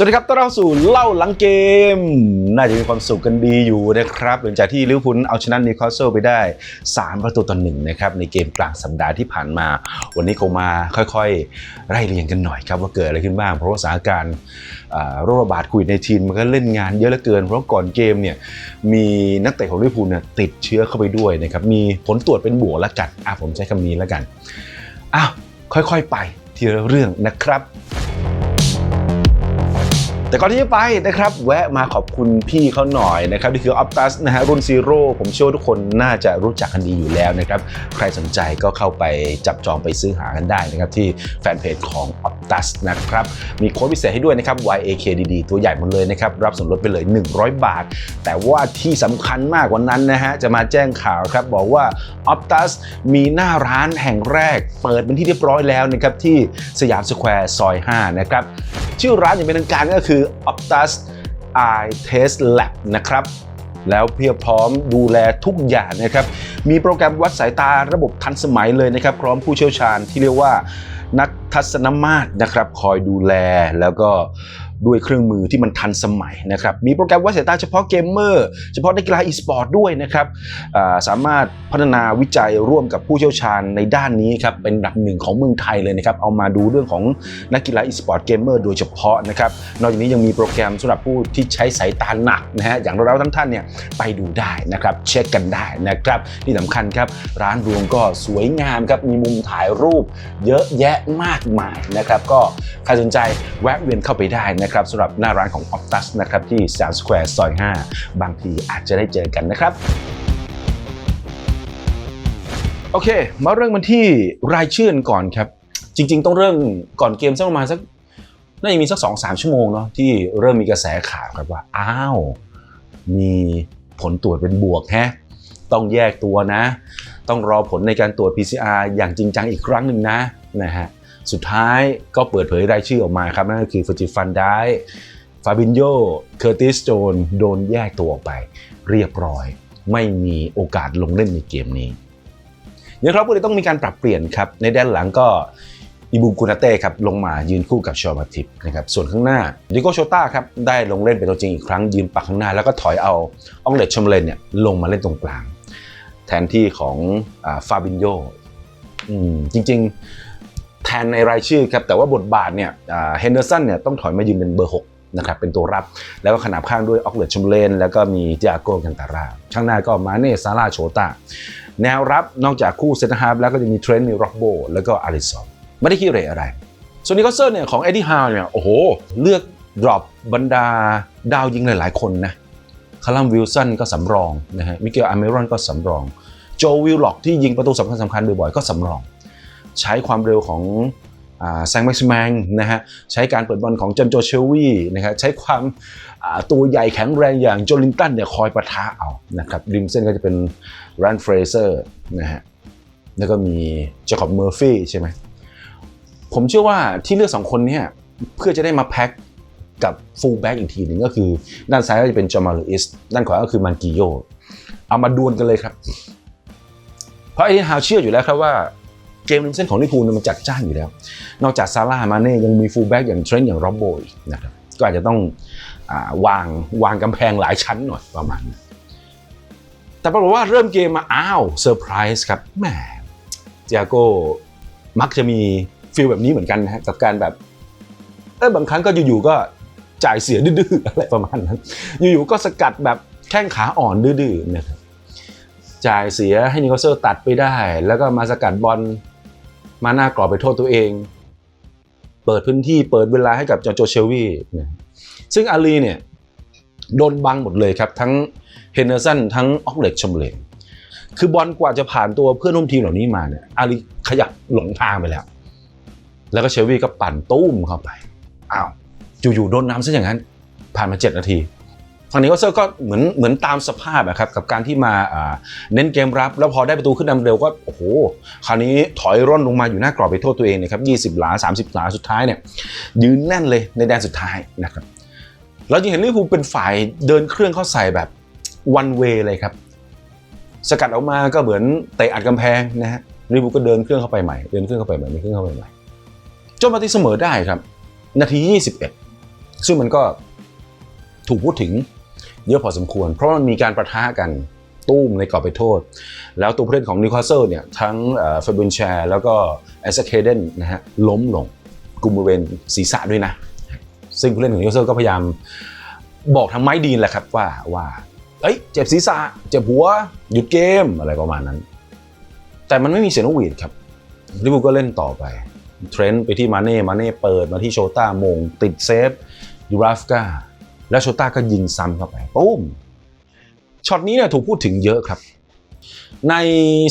สวัสดีครับ ต้อนรับสู่เล่าหลังเกม น่าจะมีความสุขกันดีอยู่นะครับ หลังจากที่ลิเวอร์พูลเอาชนะนิวคาสเซิลไปได้ 3 ประตูต่อหนึ่งนะครับ ในเกมกลางสัปดาห์ที่ผ่านมา วันนี้คงมาค่อยๆ ไล่เรียงกันหน่อยครับว่าเกิดอะไรขึ้นบ้าง เพราะว่าสถานการณ์โรคระบาดโควิดในทีมันก็เล่นงานเยอะเหลือเกิน เพราะก่อนเกมเนี่ยมีนักเตะของลิเวอร์พูลเนี่ยติดเชื้อเข้าไปด้วยนะครับ มีผลตรวจเป็นบวกแล้วกันอะผมใช้คำนี้แล้วกันอ้าวค่อยๆ ไปทีละเรื่องนะครับ แต่ก่อนที่จะไปนะครับแวะมาขอบคุณพี่เขาหน่อยนะครับนี่คือ Optus นะฮะรุ่นซีโร่ผมเชื่อว่าทุกคนน่าจะรู้จักกันดีอยู่แล้วนะครับใครสนใจก็เข้าไปจับจองไปซื้อหากันได้นะครับที่แฟนเพจของ Optus นะครับมีโค้ดพิเศษให้ด้วยนะครับ YAKDD ตัวใหญ่หมดเลยนะครับรับส่วนลดไปเลย 100 บาท แต่ว่าที่สำคัญมากกว่านั้นนะฮะจะมาแจ้งข่าวครับบอกว่า Optus มีหน้าร้านแห่งแรก เปิดเป็นที่เรียบร้อยแล้วนะครับที่สยามสแควร์ซอย5นะครับชื่อร้านอย่างเป็นทางการก็คือ Optus Eye Test Lab นะครับแล้วเพียบพร้อมดูแลทุกอย่างนะครับ มีโปรแกรมวัดสายตาระบบทันสมัยเลยนะครับ พร้อมผู้เชี่ยวชาญที่เรียกว่านักทัศนมาตรนะครับ คอยดูแลแล้วก็ ด้วยเครื่องมือที่มันทันสมัยนะครับ มีโปรแกรมวัดสายตาเฉพาะเกมเมอร์เฉพาะนักกีฬาอีสปอร์ตด้วยนะครับสามารถพัฒนาวิจัยร่วมกับผู้เชี่ยวชาญในด้านนี้ครับเป็นอันดับหนึ่งของเมืองไทยเลยนะครับเอามาดูเรื่องของนักกีฬาอีสปอร์ตเกมเมอร์โดยเฉพาะนะครับนอกจากนี้ยังมีโปรแกรมสำหรับผู้ที่ใช้สายตาหนักนะฮะอย่างเราทั้งท่านเนี่ยไปดูได้นะครับเช็คกันได้นะครับที่สำคัญครับร้านรวงก็สวยงามครับมีมุมถ่ายรูป เยอะแยะมากมายนะครับก็ใครสนใจแวะเวียนเข้าไปได้นะครับสำหรับหน้าร้านของ Optus นะครับที่สามสแควร์ซอย 5 บางทีอาจจะได้เจอกันนะครับโอเค มาเริ่มกันที่รายชื่อก่อนครับ จริง ๆ ต้องเริ่มก่อนเกมสักประมาณสักน่าจะมีสักสองสามชั่วโมงเนาะที่เริ่มมีกระแสข่าวครับว่า อ้าว มีผลตรวจเป็นบวกแฮะต้องแยกตัวนะ ต้องรอผลในการตรวจ PCR อย่างจริงจังอีกครั้งหนึ่งนะนะฮะ สุดท้ายก็เปิดเผยรายชื่อออกมาครับ นั่นก็คือฟ i จิฟันได้ฟาบินโยเคอร์ติสโจนโดนแยกตัวออกไป เรียบร้อย ไม่มีโอกาสลงเล่นในเกมนี้ยังครับก็เลยต้องมีการปรับเปลี่ยนครับ ในด้านหลังก็อิบูกุนาเต้ครับลงมายืนคู่กับชอมาทิปนะครับส่วนข้างหน้าดิโกโชต้าครับได้ลงเล่นเป็นตัวจริงอีกครั้งยืนปักข้างหน้า แล้วก็ถอยเอาอองเลตชมเลนเนี่ยลงมาเล่นตรงกลาง แทนที่ของฟาบินโยจริง ๆ แทนในรายชื่อครับแต่ว่าบทบาทเนี่ยเฮนเดอร์สันเนี่ยต้องถอยมายืนเป็นเบอร์ 6นะครับเป็นตัวรับแล้วก็ขนาบข้างด้วยออกเลตชมเลน แล้วก็มีเจาโกกันตาราข้างหน้าก็มาเน่ซาร่าโชตาแนวรับนอกจากคู่เซนต์ฮาร์แล้วก็จะมีเทรนต์มีร็อกโบแล้วก็อาริสันไม่ได้ขี้เหร่อะไร ส่วนนิโคลเซอร์เนี่ยของเอ็ดดี้ฮาวเนี่ยโอ้โห เลือกดรอปบรรดาดาวยิงหลาย ๆ คนนะคารัมวิลสันก็สำรองนะฮะมิเกลอาร์เมรอนก็สำรอง โจวิลล็อกที่ยิงประตูสำคัญสำคัญบ่อยๆก็สำรอง ใช้ความเร็วของแซงแม็กซ์แมงนะฮะใช้การเปิดบอลของจอนโจเชลวี่นะครับใช้ความตัวใหญ่แข็งแรงอย่างโจลินตันเนี่ยคอยประทะเอานะครับริมเส้นก็จะเป็นแรนเฟรเซอร์นะฮะแล้วก็มีเจคอบเมอร์ฟี่ใช่ไหมผมเชื่อว่าที่เลือกสองคนเนี่ยเพื่อจะได้มาแพ็คกับฟูลแบ็กอีกทีหนึ่งก็คือ ด้านซ้ายก็จะเป็นจอมาลูอิสด้านขวาก็คือมันกิโยเอามาดวลกันเลยครับ เพราะไอ้ฮาวเชื่ออยู่แล้วครับว่า เกมริมเส้นของลิเวอร์พูลมันจัดจ้านอยู่แล้ว นอกจากซาร่ามาเน่ยังมีฟูลแบ็กอย่างเทรนต์อย่างร็อบโบอีกนะครับก็อาจจะต้องอวางวางกำแพงหลายชั้นหน่อยประมาณนั้นแต่ปรากฏว่าเริ่มเกมมาอ้าวเซอร์ไพรส์ครับแหมเจียโก้มักจะมีฟีลแบบนี้เหมือนกันนะกับการแบบเออบางครั้งก็อยู่ๆก็จ่ายเสียดื้อๆอะไรประมาณนั้น อยู่ๆก็สกัดแบบแข้งขาอ่อนดื้อๆนะครับจ่ายเสียให้นิโคเซอร์ตัดไปได้ แล้วก็มาสกัดบอล มาหน้ากรอบไปโทษตัวเอง เปิดพื้นที่เปิดเวลาให้กับจอโจเชลวีซึ่งอาลีเนี่ยโดนบังหมดเลยครับทั้งเฮนเดอร์สันทั้งออกเล็กชมเลนคือบอลกว่าจะผ่านตัวเพื่อนร่วมทีมเหล่านี้มาเนี่ยอาลีขยับหลงทางไปแล้ว แล้วก็เชลวีก็ปั่นตุ้มเข้าไปอ้าวอยู่ๆโดนน้ำซะอย่างนั้น ผ่านมา 7 นาที ฝั่งนี้ก็เซอร์ก็เหมือนเหมือนตามสภาพอะครับกับการที่มาเน้นเกมรับ แล้วพอได้ประตูขึ้นนำเร็วก็โอ้โหคราวนี้ถอยร่นลงมาอยู่หน้ากรอบไปโทษตัวเองนะครับ 20 หลา 30 หลาสุดท้ายเนี่ยยืนแน่นเลยในแดนสุดท้ายนะครับเราจะเห็นลิเวอร์พูลเป็นฝ่ายเดินเครื่องเข้าใส่แบบวันเวเลยครับ สกัดออกมาก็เหมือนเตะอัดกำแพงนะฮะลิเวอร์พูลก็เดินเครื่องเข้าไปใหม่เดินเครื่องเข้าไปใหม่เดินเครื่องเข้าไปใหม่จนมาตีเสมอได้ครับ นาที 21 ซึ่งมันก็ถูกพูดถึง เยอะพอสมควร เพราะมันมีการประทะกันตุ้มในกรอบไปโทษ แล้วตัวผู้เล่นของนิวคาสเซิลเนี่ยทั้งเฟอร์บูนแชร์แล้วก็แอสเคเดนนะฮะล้มลงกลุ่มบริเวณศีรษะด้วยนะ ซึ่งผู้เล่นของนิวคาสเซิลก็พยายามบอกทางไม้ดีนแหละครับว่าว่าเอ้ยเจ็บศีรษะ เจ็บหัว หยุดเกมอะไรประมาณนั้น แต่มันไม่มีเสียงนกหวีดครับลิเวอร์พูลก็เล่นต่อไป เทรนต์ไปที่มาเน่ มาเน่เปิดมาที่โชต้ามง ติดเซฟยูราฟกา แล้วโชต้าก็ยิงซ้ำเข้าไปปุ้มช็อตนี้เนี่ยถูกพูดถึงเยอะครับ ใน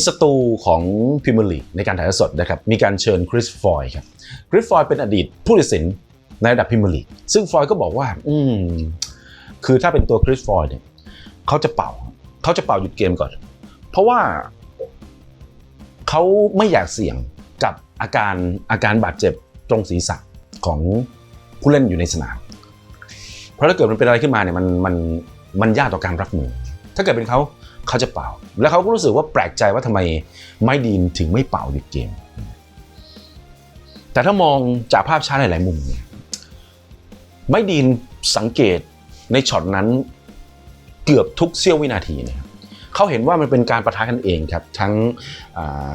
สตูของพิมลีในการถ่ายทอดสดนะครับมีการเชิญคริสฟอยครับคริสฟอยเป็นอดีตผู้ตัดสินในระดับพิมลีซึ่งฟอยก็บอกว่า อืมคือถ้าเป็นตัวคริสฟอยเนี่ยเขาจะเป่าเขาจะเป่าหยุดเกมก่อน เพราะว่าเขาไม่อยากเสี่ยงกับอาการอาการบาดเจ็บตรงศีรษะของผู้เล่นอยู่ในสนาม เพราะถ้าเกิดมันเป็นอะไรขึ้นมาเนี่ยมันมันมันยากต่อการรับมือ ถ้าเกิดเป็นเขาเขาจะเป่า แล้วเขาก็รู้สึกว่าแปลกใจว่าทำไมไม่ดีนถึงไม่เป่าหยุดเกม แต่ถ้ามองจากภาพช้าหลาย ๆ มุมเนี่ยไม่ดีนสังเกตในช็อตนั้นเกือบทุกเสี้ยววินาทีนะครับเขาเห็นว่ามันเป็นการประทะกันเองครับ ทั้ง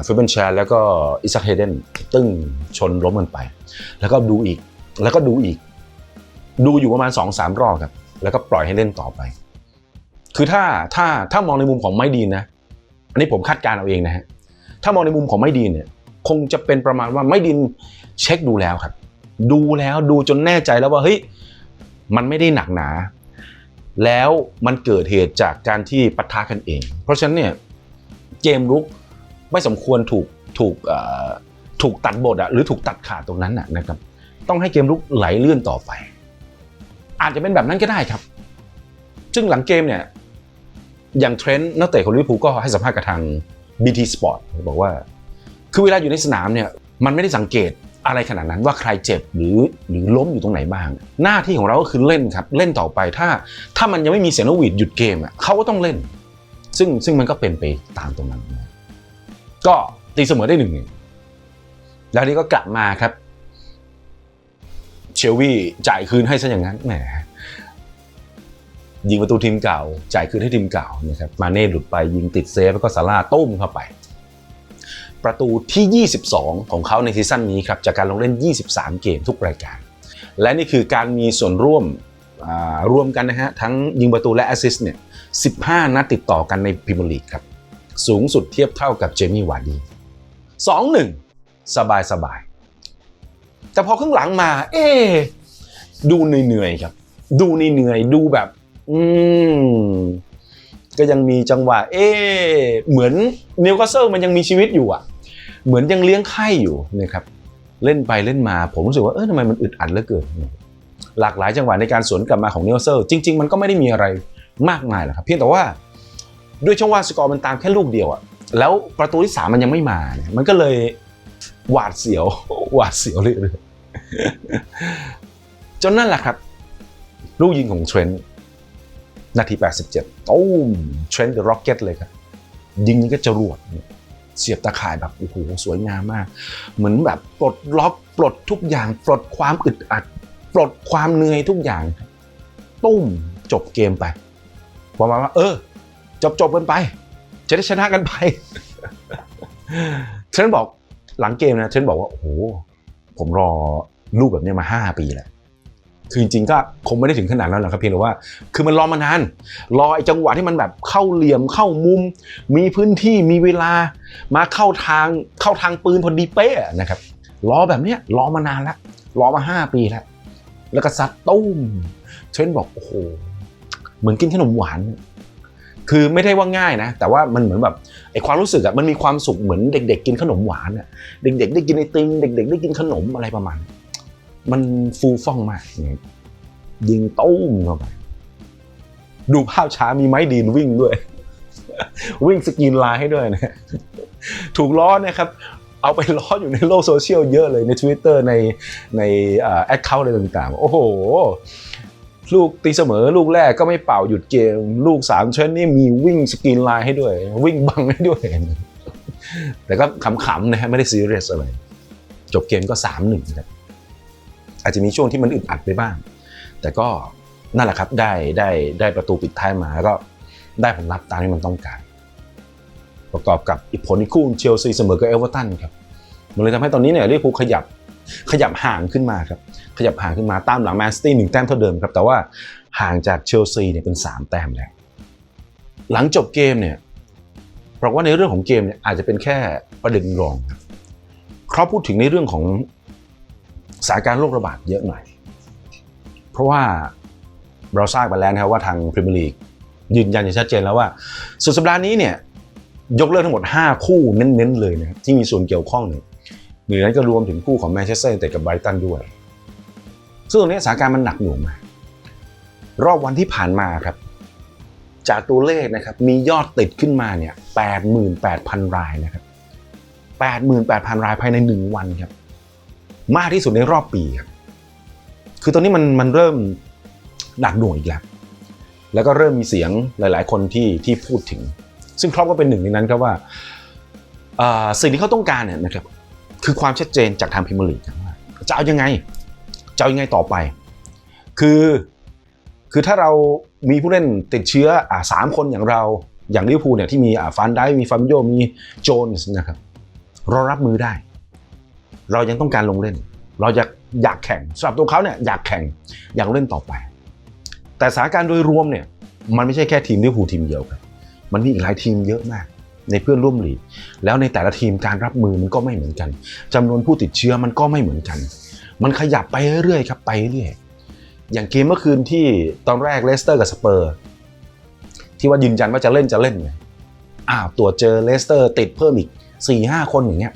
ฟิเบนชร์แล้วก็อิซักเฮเดนตึ้งชนล้มกันไป แล้วก็ดูอีกแล้วก็ดูอีก ดูอยู่ประมาณ2อสามรอบครับ แล้วก็ปล่อยให้เล่นต่อไป คือถ้าถ้าถ้ามองในมุมของไม่ดีนะ อันนี้ผมคาดการณ์เอาเองนะฮะถ้ามองในมุมของไม่ดีเนี่ย คงจะเป็นประมาณว่าไม่ดินเช็คดูแล้วครับ ดูแล้วดูจนแน่ใจแล้วว่าเฮ้ยมันไม่ได้หนักหนา แล้วมันเกิดเหตุจากการที่ปะทะกันเอง เพราะฉะนั้นเนี่ยเกมลุกไม่สมควรถูกถูกถูกตัดบทอะหรือถูกตัดขาดตรงนั้นอะนะครับ ต้องให้เกมลุกไหลเลื่อนต่อไป อาจจะเป็นแบบนั้นก็ได้ครับ ซึ่งหลังเกมเนี่ย อย่างเทรนต์นักเตะของลิเวอร์พูลก็ให้สัมภาษณ์กับทาง BT Sport บอกว่า คือเวลาอยู่ในสนามเนี่ย มันไม่ได้สังเกตอะไรขนาดนั้นว่าใครเจ็บหรือหรือล้มอยู่ตรงไหนบ้าง หน้าที่ของเราก็คือเล่นครับ เล่นต่อไปถ้า ถ้ามันยังไม่มีเสียงนกหวีดหยุดเกมอะเขาก็ต้องเล่น ซึ่งซึ่งมันก็เป็นไปตามตรงนั้น ก็ตีเสมอได้หนึ่งหนึ่งแล้วนี้ก็กลับมาครับ ลวี่จ่ายคืนให้ซะอย่างนั้นแหมยิงประตูทีมเก่า จ่ายคืนให้ทีมเก่านะครับมาเน่หลุดไปยิงติดเซฟแล้วก็ซาร่าตุ้มเข้าไป ประตูที่ 22 ของเขาในซีซั่นนี้ครับจากการลงเล่น 23 เกมทุกรายการ และนี่คือการมีส่วนร่วมร่วมกันนะฮะทั้งยิงประตูและแอสซิสต์เนี่ย 15 นัดติดต่อกันในพรีเมียร์ลีกครับ สูงสุดเทียบเท่ากับเจมี่วาร์ดี 2-1 สบายสบาย แต่พอข้างหลังมา เอ๊ดูเหนื่อยๆครับ ดูเหนื่อยๆดูแบบ อืมก็ยังมีจังหวะ เอ๊เหมือนนิวคาสเซิลมันยังมีชีวิตอยู่อะ เหมือนยังเลี้ยงไข่อยู่นะครับเล่นไปเล่นมาผมรู้สึกว่าเออทำไมมันอึดอัดเหลือเกินหลากหลายจังหวะในการสวนกลับมาของนิวคาสเซิลจริง ๆ มันก็ไม่ได้มีอะไรมากมายหรอกครับ เพียงแต่ว่าด้วยช่วงว่าสกอร์มันตามแค่ลูกเดียวอะแล้วประตูที่สามมันยังไม่มาเนี่ยมันก็เลย หวาดเสียว หวาดเสียวเรื่อยๆจนนั่นแหละครับ ลูกยิงของเทรนต์นาที 87ตุ้มเทรนด์เดอะร็อกเก็ตเลยครับ ยิงนี้ก็จรวดเสียบตะข่ายแบบโอ้โหสวยงามมาก เหมือนแบบปลดล็อกปลดทุกอย่าง ปลดความอึดอัด ปลดความเหนื่อยทุกอย่าง ตุ้มจบเกมไปประมาณว่า เออ จบจบกันไป จะได้ชนะกันไปเทรนด์บอก หลังเกมนะเทรนบอกว่าโอ้โหผมรอลูกแบบนี้มา 5 ปีแล้วคือจริงๆก็คงไม่ได้ถึงขนาดนั้นหรอกครับเพียงแต่ว่า คือมันรอมานาน รอไอ้จังหวะที่มันแบบเข้าเหลี่ยมเข้ามุม มีพื้นที่มีเวลามาเข้าทางเข้าทางปืนพอดีเป๊ะนะครับรอแบบเนี้ยรอมานานแล้วรอมาห้าปีแล้วแล้วก็ซัดตุ้มเทรนบอกโอ้โหเหมือนกินขนมหวาน คือไม่ได้ว่าง่ายนะ แต่ว่ามันเหมือนแบบไอความรู้สึกอะมันมีความสุขเหมือนเด็ก ๆ กินขนมหวานอะเด็ก ๆ ได้กินไอติมเด็ก ๆ ได้กินขนมอะไรประมาณ มันฟูฟ่องมากยิงตุ้มเข้าไปดูภาพช้ามีไม้ดีนวิ่งด้วย วิ่งสกรีนไลน์ให้ด้วยนะถูกล้อนะครับ เอาไปล้ออยู่ในโลกโซเชียลเยอะเลยใน Twitter ในในแอคเคาท์อะไรต่างๆ โอ้โห ลูกตีเสมอลูกแรกก็ไม่เป่าหยุดเกม ลูกสามเชนนี่มีวิ่งสกรีนไลน์ให้ด้วย วิ่งบังให้ด้วย แต่ก็ขำๆนะฮะไม่ได้ซีเรียสอะไร จบเกมก็3-1ครับอาจจะมีช่วงที่มันอึดอัดไปบ้าง แต่ก็นั่นแหละครับได้ได้ได้ประตูปิดท้ายมาแล้วก็ได้ผลลัพธ์ตามที่มันต้องการ ประกอบกับอีกผลอีกคู่เชลซีเสมอกับเอเวอร์ตันครับมันเลยทำให้ตอนนี้เนี่ยลิเวอร์พูลขยับ ขยับห่างขึ้นมาครับ ขยับห่างขึ้นมาตามหลังแมนซิตี้หนึ่งแต้มเท่าเดิมครับ แต่ว่าห่างจากเชลซีเนี่ยเป็นสามแต้มแล้ว หลังจบเกมเนี่ยบอกว่าในเรื่องของเกมเนี่ยอาจจะเป็นแค่ประเด็นรองครับเขาพูดถึงในเรื่องของสถานการณ์โรคระบาดเยอะหน่อย เพราะว่าเราทราบไปแล้วนะครับว่าทางพรีเมียร์ลีกยืนยันอย่างชัดเจนแล้วว่า สุดสัปดาห์นี้เนี่ยยกเลิกทั้งหมด 5 คู่เน้นๆเลยนะที่มีส่วนเกี่ยวข้องเนี่ย หนึ่งในนั้นก็รวมถึงคู่ของแมนเชสเตอร์ยูไนเต็ดกับไบรตันด้วย ซึ่งตรงนี้สถานการณ์มันหนักหน่วงมารอบวันที่ผ่านมาครับ จากตัวเลขนะครับมียอดติดขึ้นมาเนี่ย88,000 รายนะครับ88,000 รายภายใน 1 วันครับ มากที่สุดในรอบปีครับ คือตอนนี้มันมันเริ่มหนักหน่วงอีกแล้ว แล้วก็เริ่มมีเสียงหลาย ๆ คนที่ที่พูดถึง ซึ่งครอปก็เป็นหนึ่งในนั้นครับว่าสิ่งที่เขาต้องการเนี่ยนะครับ คือความชัดเจนจากทางพรีเมียร์ลีจะเอายังไง จะเอายังไงต่อไป คือคือถ้าเรามีผู้เล่นติดเชื้ออ่าสามคนอย่างเราอย่างลิเวอร์พูลเนี่ยที่มีอ่าฟันได้มีฟาบิโยมีโจนส์นะครับเรารับมือได้ เรายังต้องการลงเล่น เราอยากอยากแข่งสำหรับตัวเขาเนี่ยอยากแข่งอยากเล่นต่อไป แต่สถานการณ์โดยรวมเนี่ยมันไม่ใช่แค่ทีมลิเวอร์พูลทีมเดียวครับมันมีอีกหลายทีมเยอะมาก ในเพื่อนร่วมลีก แล้วในแต่ละทีมการรับมือมันก็ไม่เหมือนกันจำนวนผู้ติดเชื้อมันก็ไม่เหมือนกัน มันขยับไปเรื่อยๆครับไปเรื่อยอย่างเกมเมื่อคืนที่ตอนแรกเลสเตอร์กับสเปอร์ที่ว่ายืนยันว่าจะเล่นจะเล่นไงอ้าวตัวเจอเลสเตอร์ติดเพิ่มอีก4ี่ห้าคนอย่างเงี้ย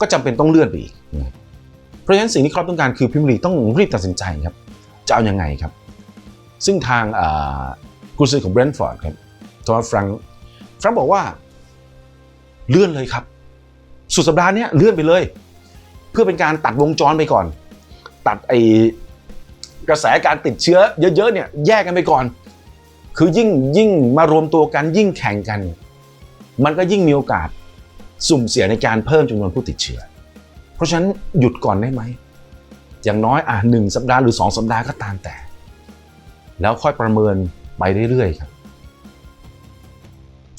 ก็จำเป็นต้องเลื่อนไปอีก เพราะฉะนั้นสิ่งที่ครอปต้องการคือพิมร์ลีต้องรีบตัดสินใจครับจะเอายังไงครับ ซึ่งทางกุญซือของเบรนท์ฟอร์ดครับโทมัสฟรัง ก์ฟรังก์บอกว่า เลื่อนเลยครับ สุดสัปดาห์นี้เลื่อนไปเลย เพื่อเป็นการตัดวงจรไปก่อน ตัดไอกระแสการติดเชื้อเยอะๆเนี่ยแยกกันไปก่อน คือยิ่งยิ่งมารวมตัวกันยิ่งแข่งกัน มันก็ยิ่งมีโอกาสสุ่มเสี่ยงในการเพิ่มจำนวนผู้ติดเชื้อ เพราะฉะนั้นหยุดก่อนได้ไหม อย่างน้อยอะหนึ่งสัปดาห์หรือสองสัปดาห์ก็ตามแต่ แล้วค่อยประเมินไปเรื่อยๆครับ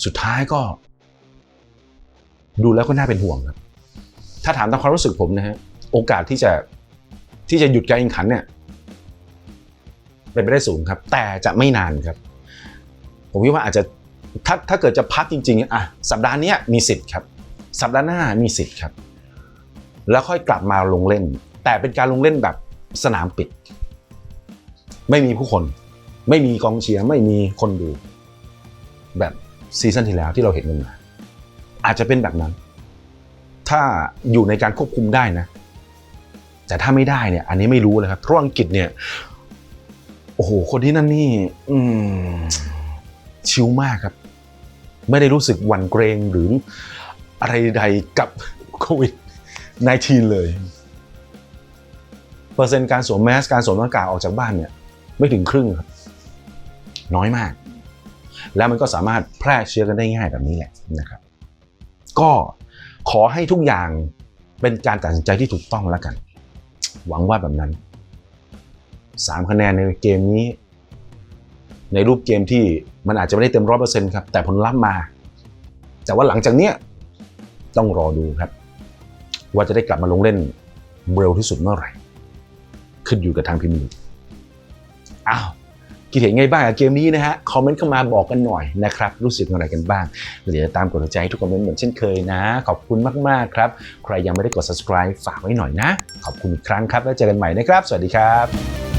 สุดท้ายก็ ดูแล้วก็น่าเป็นห่วงครับ ถ้าถามตามความรู้สึกผมนะฮะโอกาสที่จะที่จะหยุดการแข่งขันเนี่ยเป็นไปได้สูงครับ แต่จะไม่นานครับ ผมคิดว่าอาจจะถ้าถ้าเกิดจะพักจริงๆอะสัปดาห์นี้มีสิทธิ์ครับ สัปดาห์หน้ามีสิทธิ์ครับ แล้วค่อยกลับมาลงเล่น แต่เป็นการลงเล่นแบบสนามปิด ไม่มีผู้คน ไม่มีกองเชียร์ไม่มีคนดู แบบ ซีซั่นที่แล้วที่เราเห็นกันมาอาจจะเป็นแบบนั้น ถ้าอยู่ในการควบคุมได้นะ แต่ถ้าไม่ได้เนี่ย อันนี้ไม่รู้เลยครับเพราะอังกฤษเนี่ย โอ้โห คนที่นั่นนี่ อืมชิลมากครับ ไม่ได้รู้สึกหวั่นเกรงหรืออะไรใดกับโควิด -19 เลย เปอร์เซ็นต์การสวมแมส การสวมหน้ากากออกจากบ้านเนี่ย ไม่ถึงครึ่งครับ น้อยมาก แล้วมันก็สามารถแพร่เชื้อกันได้ง่ายแบบนี้แหละนะครับ ก็ขอให้ทุกอย่างเป็นการตัดสินใจที่ถูกต้องแล้วกัน หวังว่าแบบนั้น3คะแนนในเกมนี้ ในรูปเกมที่มันอาจจะไม่ได้เต็มร้อยเปอร์เซ็นต์ครับ แต่ผลลัพธ์มา แต่ว่าหลังจากเนี้ยต้องรอดูครับ ว่าจะได้กลับมาลงเล่นเร็วที่สุดเมื่อไหร่ ขึ้นอยู่กับทางพิมพ์อ้าว คิดเห็นไงบ้างกับเกมนี้นะฮะ คอมเมนต์เข้ามาบอกกันหน่อยนะครับ รู้สึกอะไรกันบ้าง เดี๋ยวจะตามกดหัวใจให้ทุกคอมเมนต์เหมือนเช่นเคยนะ ขอบคุณมากๆครับ ใครยังไม่ได้กด subscribe ฝากไว้หน่อยนะ ขอบคุณอีกครั้งครับ แล้วเจอกันใหม่นะครับ สวัสดีครับ